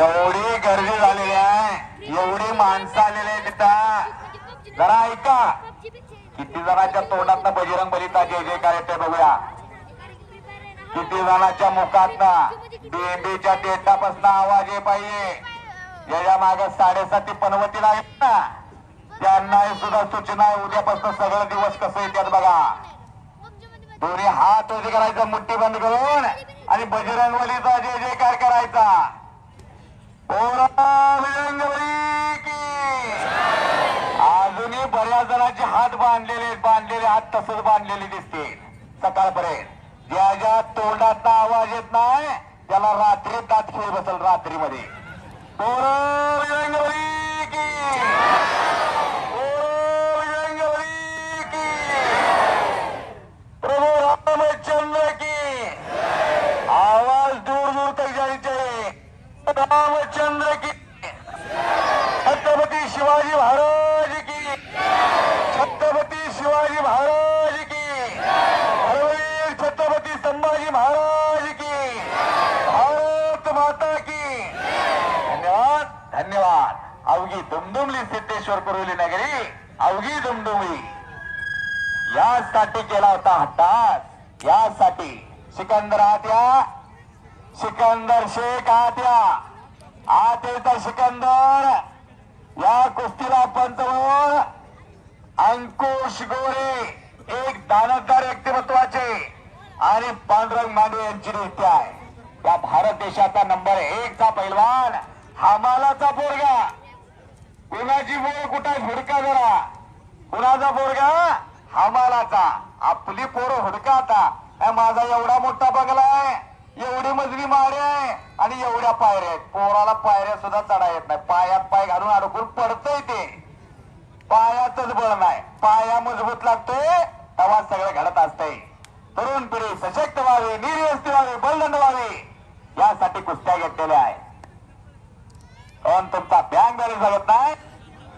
एवढी गर्दी झालेली आहे. एवढी माणसं आलेली आहे तिथं जरा ऐका. किती जणांच्या तोंडात बजरंग बलीचा जय काय ते बघूया. किती जणांच्या मुखात बेंबीच्या टेटापासून आवाज ये पाहिजे ज्याच्या माग साडेसाती पनवती आहेत ना. त्यांना सुद्धा सूचना आहे. उद्यापासून सगळं दिवस कसं येतात बघा. दोन्ही हात उजे करायचा मुठ्ठी बंद करून आणि बजरंगबलीचा जय जयकार करायचा. अजूनही बऱ्याच जणांचे हात बांधलेले बांधलेले हात तसंच बांधलेले दिसते सकाळपर्यंत. ज्या ज्या तोंडात आवाज येत नाही त्याला रात्री दात खेळ बसल रात्रीमध्ये बोला की बोला बजरंगबली की प्रभू रामचंद्र की आवाज दूर दूर तक जानी चाहिए रामचंद्र की छत्रपति शिवाजी महाराज की छत्रपति शिवाजी महाराज की हरवीर छत्रपति संभाजी महाराज की भारत माता की धन्यवाद अवघी दुमदुमली सिद्धेश्वर कुरुली नगरी अवघी दुमदुमली यासाठी केला होता हट्टास यासाठी सिकंदर आत्या सिकंदर शेख आत्या आतेचा सिकंदर या कुस्तीला पंचमोळ अंकुश गोरे एक दानतदार व्यक्तिमत्वाचे आणि पांडुरंग मांडे यांची नृत्य आहे या भारत देशाचा नंबर एक चा पैलवान हा मालाचा पोरगा. कुणाची बोल कुठं हुडका जरा. कुणाचा पोरगा? हमालाचा आपली पोरं हुडका आता. माझा एवढा मोठा बंगला आहे. एवढी मजली माडी आहे. आणि एवढ्या पायऱ्या आहेत. पोराला पायऱ्या सुद्धा चढा येत नाही. पायात पाय घालून अडकून पडतंय ते. पायातच बळ नाही. पाया मजबूत लागतोय. तेव्हा सगळं घडत असतंय. तरुण पिढी सशक्त व्हावी निर्व्यस्ती व्हावी बलदंड व्हावी. यासाठी कुस्त्या घेतलेल्या आहे कोण तुमचा बँक बॅलन्स बघत नाही?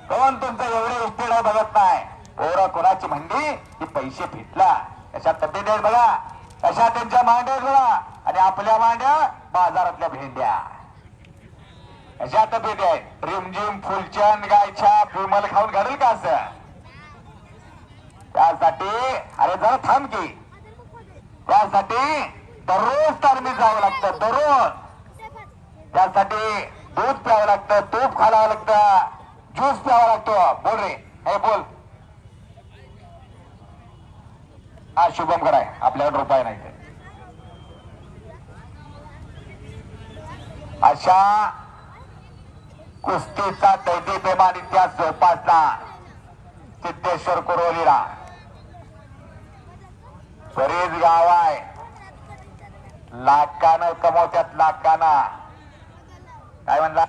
कोण तुमचं एवढे इस्टेट बघत नाही? पोरं कोणाची म्हणली? की पैसे फिटला कशा तब्येत बघा. कशा त्यांच्या मांड्या बघा. आणि आपल्या मांड्या बाजारातल्या भेंड्या. अशा तब्येत आहेत? रिमझिम फुलचंद गायछा विमल खाऊन घडेल का असं? त्यासाठी अरे जरा थांब की. त्यासाठी दररोज मी जावं लागतं दररोज. त्यासाठी दूध प्यावं लागतं तूप खालावं लागतं ज्यूस प्यावा लागतो. बोल रे. हे बोल. हा शुभम कराय आपल्याकडे रुपये नाही ते. अशा कुस्तीचा दैदिप्रेमान इतिहास जोपासला सिद्धेश्वर कुरोलीला. बरेच गाव आहे. लाखानं कमवत्यात लाखाना. काय म्हणला?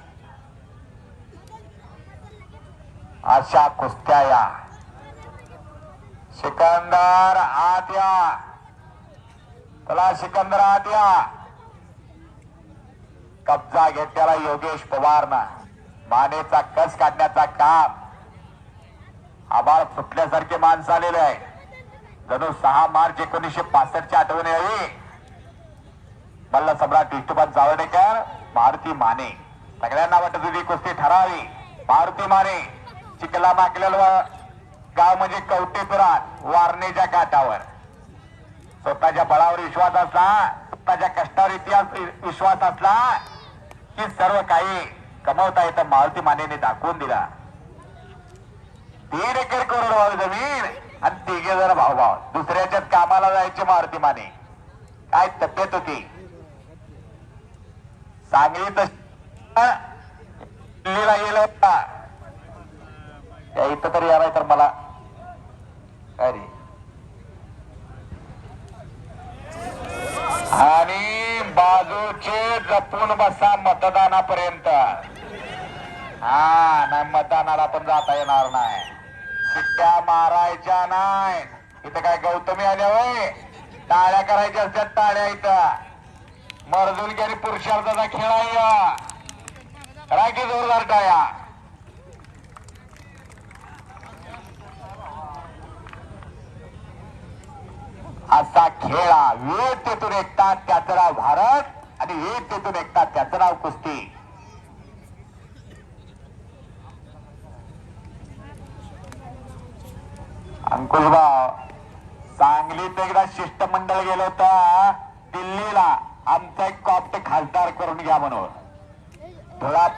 अशा कुस्त्या या सिकंदर आत या चला सिकंदर आत या कब्जा घेतलेला योगेश पवारनं. मानेचा कस काढण्याचा काम. आबाळ फुटल्यासारखे माणसं आलेले आहे जणू सहा मार्च एकोणीसशे पासष्टच्या आठवण यावी मल्ल सम्राट विष्णुपंत जावडेकर मारुती माने. सगळ्यांना वाटत होती कुस्ती ठरावी. मारुती माने चिखला माकलेलं गाव म्हणजे कवटेपुरात वारणेच्या काठावर. स्वतःच्या बळावर विश्वास असला स्वतःच्या कष्टावर इतिहास विश्वास असला की सर्व काही कमवता येतं मारुती मानेने दाखवून दिला. तीन एकर करोड भाव जमीन आणि तिघे जरा भाऊ भाव दुसऱ्याच्यात कामाला जायचे मारुती माने. काय तब्येत होती? सांगली तर गेला. होता त्या इथं तरी यालाय तर मला अरे आणि बाजूचे जपून बसा मतदानापर्यंत हा नाही मतदानाला पण जाता येणार नाही शिट्ट्या मारायच्या नाही इथं काय गौतमी आल्या होय टाळ्या करायच्या असतात टाळ्या इथं मर्जुलकी आणि पुरुषार्थाचा खेळ आहे हा. करा की जोरदार टाया असा खेळा वेळ तेथून एकतात त्याचं नाव भारत आणि तेथून एकतात त्याचं नाव कुस्ती. अंकुशभाव सांगलीत एकदा शिष्टमंडळ गेलं होतं दिल्लीला. आमचा एक कॉप्ट खासदार करून घ्या म्हणून.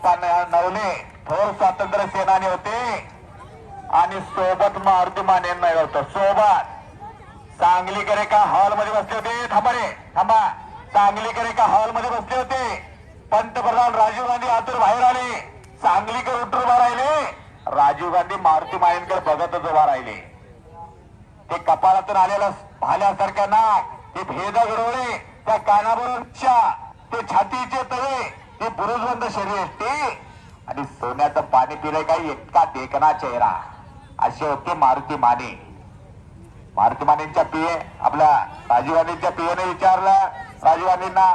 नवले थोर स्वातंत्र्य सेनानी होते. आणि सोबत मारुती माने मिळवतो सोबत. सांगलीकर एका हॉलमध्ये बसले होते. थांबा रे. थांबा. सांगलीकर एका हॉलमध्ये बसले होते. पंतप्रधान राजीव गांधी आतूर बाहेर आले. सांगलीकर उठून उभा राहिले. राजीव गांधी मारुती मानेंकडे बघतच उभा राहिले. ते कपाळातून आलेलं भाल्यासारख्या नाक ते भेद घडवले त्या कानावरून ते छातीचे तळे ती बुरुजबंद शरीर असते. आणि सोन्याचं पाणी पिलं काही इतका देखना चेहरा. असे होते मारुती माने. मारुती मानेंच्या पिये आपल्या राजीव गांधींच्या पियेने विचारलं. राजीव गांधींना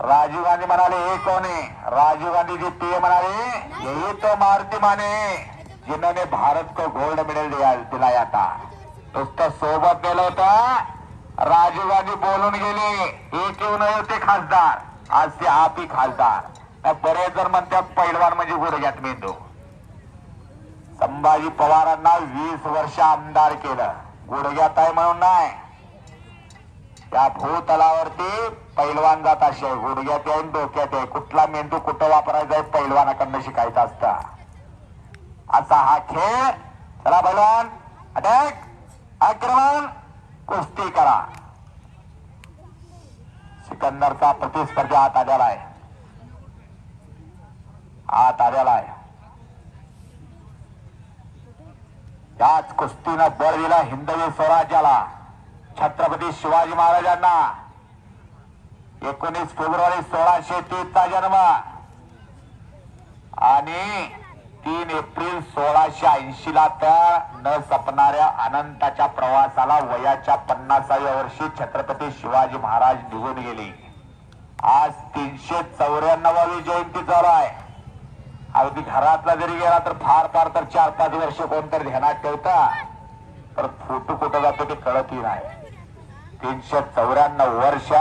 राजीव गांधी म्हणाले हे कोण आहे? राजीव गांधी जी पीए म्हणाले यही तो मारुती माने. जिन्होंने भारत को गोल्ड मेडल दिला दिलाया था नुसतं सोबत गेलं होतं. राजीव गांधी बोलून गेले. एक येऊन ते होते खासदार. आज ते आपी खासदार. बरेच जर म्हणतात पैलवान म्हणजे गुडघ्यात मेंदू. संभाजी पवारांना वीस वर्ष आमदार केलं. गुडघ्यात आहे म्हणून नाही. त्या भूतलावरती पैलवान जात असे. गुडघ्यात आहे डोक्यात आहे. कुठला मेंदू कुठं वापरायचा आहे पैलवानाकडनं शिकायचा असता. असा हा खेळ. चला पैलवान. अटॅक. आक्रमण कुस्ती करा. सिकंदरचा प्रतिस्पर्धी आत आलेला आहे. आत आलेला आहे. याच कुस्तीनं बळ दिला हिंदवी स्वराज्याला. छत्रपती शिवाजी महाराजांना. एकोणीस फेब्रुवारी सोळाशे तीस चा जन्म. आणि तीन एप्रिल सोळाशे ऐंशी ला तर न सपणाऱ्या अनंताच्या प्रवासाला वयाच्या पन्नासाव्या वर्षी छत्रपती शिवाजी महाराज निघून गेले. आज तीनशे चौऱ्याण्णवावी जयंती चालू आहे. अगदी घरातला जरी गेला तर फार फार तर चार पाच वर्ष कोणतरी ध्यानात ठेवता तर फोटो कुठं जातो ते कळतही नाही. तीनशे चौऱ्याण्णव वर्ष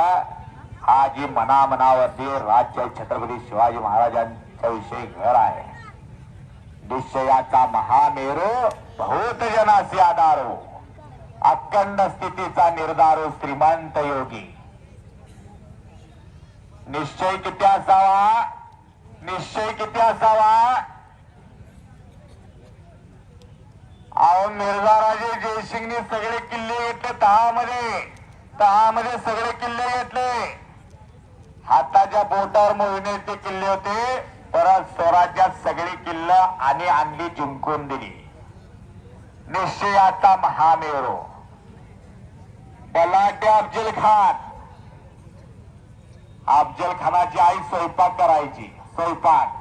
हा जी मनामनावरती राज्य आहे छत्रपती शिवाजी महाराजांच्या विषयी घर आहे. निश्चयाचा महामेरू बहुत जनासी आधारो. अखंड स्थितीचा निर्धारो श्रीमंत योगी. निश्चय किती असावा? निश्चय किती असावा? अहो मिर्झाराजे जयसिंगने सगळे किल्ले घेतले तहामध्ये. तहामध्ये सगळे किल्ले घेतले. हाताच्या बोटावर मोहिने ते किल्ले होते. परत स्वराज्यात सगळी किल्ल आणि आणली जिंकून दिली. निश्चयाचा महामेरो. बलाटे अफजल खान. अफजल खानाची आई स्वयंपाक करायची स्वयंपाक.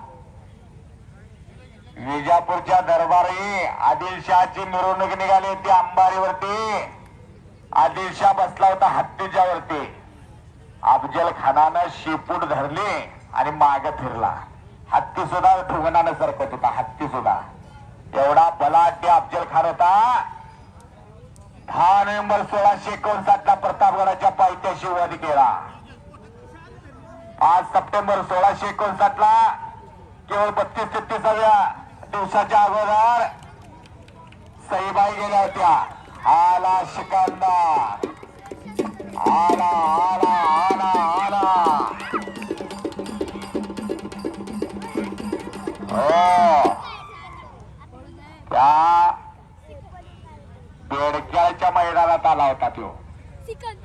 विजापूरच्या दरबारी आदिलशहाची मिरवणूक निघाली होती अंबारीवरती. आदिलशाह बसला होता हत्तीच्या वरती अफजल खानानं शिपूट धरली आणि माग फिरला. हत्ती सुद्धा ढुंगणानं सरकत होता हत्ती सुद्धा. एवढा बलाढ्य अफजल खान होता. दहा नोव्हेंबर सोळाशे एकोणसाठ ला प्रतापगडाच्या पायथ्याशी वध केला. पाच सप्टेंबर सोळाशे एकोणसाठ ला केवळ बत्तीस तेहतीसाव्या दिवसाच्या अगोदर सईबाई गेल्या होत्या. आला शिकंदर. आला आला आला आला. त्या बेडक्याच्या मैदानात आला होता तो.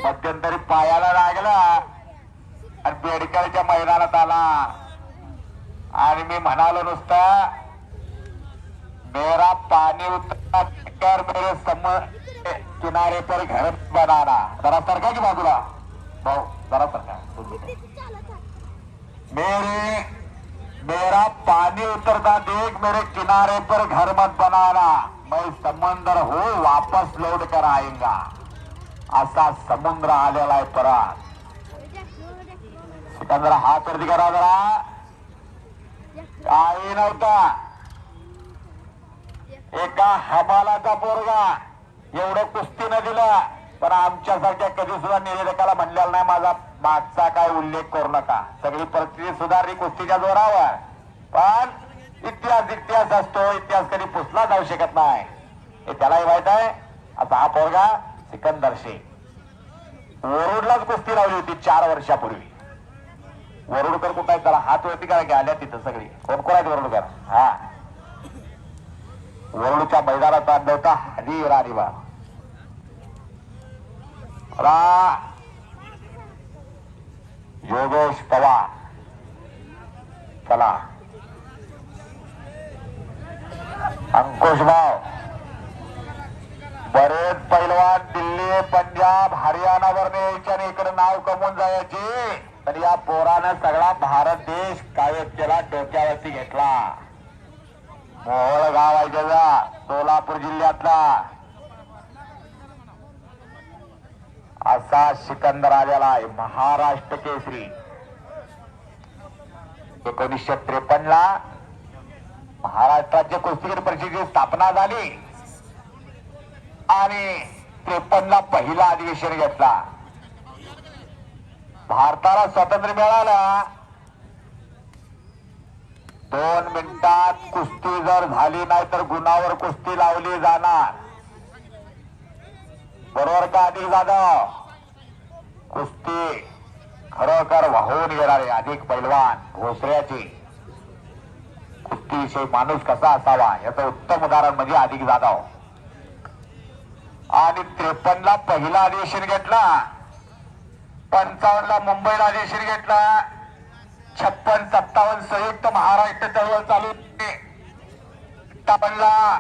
मध्यंतरी पायाला लागला आणि बेडकरच्या मैदानात आला. आणि मी म्हणालो नुसतं मेरा पाणी उतरना कर मेरे सम किनारे पर घर बनाना. जरा सरका की बाजूला? भाऊ जरा सरका. मेरे मेरा पानी उतरता देख मेरे किनारे पर घर मत बनाना। मैं समंदर हो वापस लौट कर आएगा। असा समुद्र आलेला आहे परत सिकंदर हात वरती करा जरा। काही नव्हता एका हमालाचा पोरगा। एवढं कुस्ती न दिलं। पण आमच्यासारख्या कधी सुद्धा निवेदकाला म्हणलेला नाही माझा मागचा काय उल्लेख करू नका. सगळी परिस्थिती सुधारली कुस्तीच्या जोरावर. पण इतिहास इतिहास असतो इतिहास कधी पुसला जाऊ शकत नाही. हे त्यालाही माहीत आहे. असा हा पोरगा सिकंदर शेख. वरुडलाच कुस्ती लावली होती चार वर्षापूर्वी. वरुडकर कुठं आहे? त्याला हात वरती करा की आल्या तिथं सगळी. कोण कोण आहेत वरुडकर? हा. वरुडच्या मैदानाचा आणलं होता हरी राणीबा रा योगेश पवार. चला. अंकुश भाव बरेच पैलवान दिल्ली पंजाब हरियाणावर यायचे आणि इकडे नाव कमवून जायची. तर या पोरानं सगळा भारत देश कायद केला डोक्यावरती घेतला. मोहळ गाव आहे त्याचा सोलापूर जिल्ह्यातला. असा सिकंदर आलेला आहे महाराष्ट्र केसरी. एकोणीसशे त्रेपन्न ला महाराष्ट्राच्या कुस्तीगीर परिषदेची स्थापना झाली. आणि त्रेपन्न ला पहिला अधिवेशन घेतला. भारताला स्वातंत्र्य मिळालं. दोन मिनिटात कुस्ती जर झाली नाही तर गुणावर कुस्ती लावली जाणार. बरोबर का अधिक जाधव? कुस्ती खरोखर वाहून येणारे अधिक पैलवान भोसऱ्याचे. कुस्तीविषयी माणूस कसा असावा याचं उत्तम उदाहरण म्हणजे अधिक जाधव. आणि त्रेपन्न ला पहिला अधिवेशन घेतला. पंचावन्न ला मुंबईला अधिवेशन घेतला. छप्पन सत्तावन्न संयुक्त महाराष्ट्र चळवळ चालू. होती. सत्तावन्नला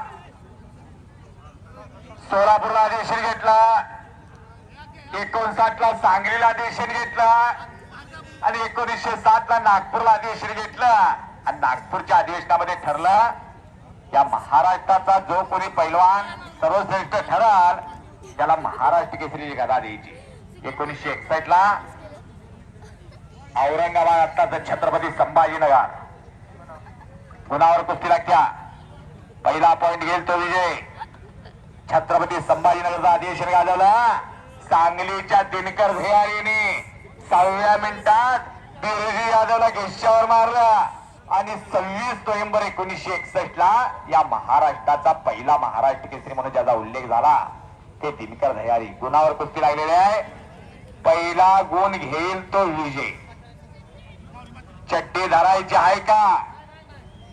सोलापूरला अधिवेशन घेतला. एकोणसाठ ला सांगलीला अधिवेशन घेतलं. आणि एकोणीसशे सात ला नागपूरला अधिवेशन घेतलं. आणि नागपूरच्या अधिवेशनामध्ये ठरलं या महाराष्ट्राचा जो कोणी पैलवान सर्वश्रेष्ठ ठराल त्याला महाराष्ट्र केसरी गदा द्यायची. एकोणीसशे एकसष्ट ला औरंगाबाद आत्ताच छत्रपती संभाजीनगर. कुणावर कुस्ती लागत्या पहिला पॉइंट घेईल तो विजय. छत्रपती संभाजीनगरचा अधिवेशन गाजवलं. सांगलीच्या दिनकर भैयारीने सहाव्या मिनिटात बिरजी यादवला घेशावर मारलं. आणि सव्वीस नोव्हेंबर एकोणीसशे एकसष्ट ला या महाराष्ट्राचा पहिला महाराष्ट्र केसरी म्हणून ज्याचा उल्लेख झाला ते दिनकर धयारी गुणावर कुस्ती लागलेले आहे. पहिला गुण घेईल तो विजय. चट्टी धरायची आहे का?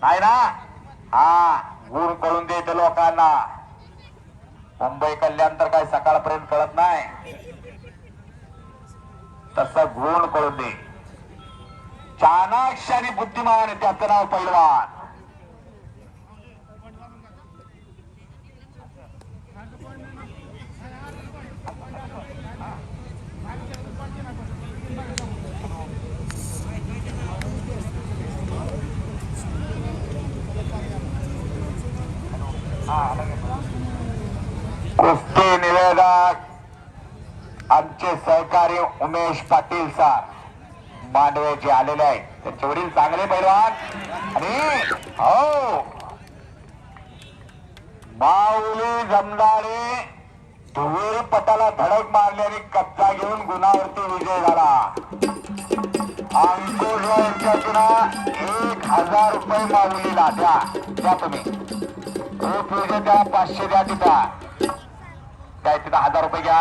नाही ना? हा गुण करून देते लोकांना. मुंबई कल्याण तर काय सकाळपर्यंत कळत नाही. तसं गुण कळून दे. चाणाक्ष आणि बुद्धिमान त्याचं नाव पैलवान. कुस्ती आमचे सहकारी उमेश पाटील सर मांडवे जे आलेले आहेत. त्यांचे वडील चांगले पैलवान. आणि हो. माऊली जमदारे धुवेरी पटाला धडक मारल्याने कच्चा घेऊन गुणावरती विजय झाला. अंकुश यांच्यातून एक हजार रुपये माऊलीला द्या. द्या तुम्ही. रोज विजय पाचशे द्या तिथं. काय दहा हजार रुपये घ्या.